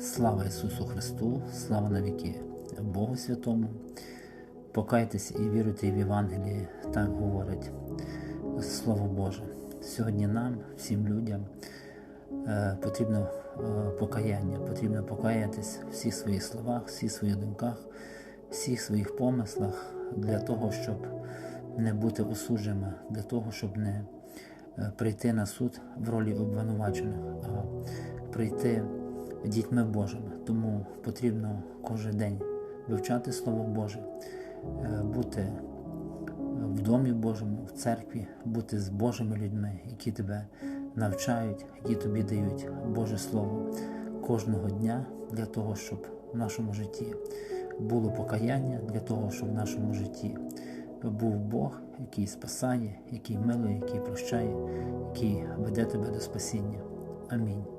Слава Ісусу Христу, слава навіки Богу Святому. Покайтесь і віруйте в Євангелії, так говорить Слово Боже. Сьогодні нам, всім людям, е, потрібно е, покаяння, потрібно покаятись в всіх своїх словах, всіх своїх думках, всіх своїх помислах для того, щоб не бути осудженими, для того, щоб не е, прийти на суд в ролі обвинувачених, а прийти дітьми Божими. Тому потрібно кожен день вивчати Слово Боже, е, бути в домі Божому, в церкві, бути з Божими людьми, які тебе навчають, які тобі дають Боже Слово кожного дня для того, щоб в нашому житті було покаяння, для того, щоб в нашому житті був Бог, який спасає, який милує, який прощає, який веде тебе до спасіння. Амінь.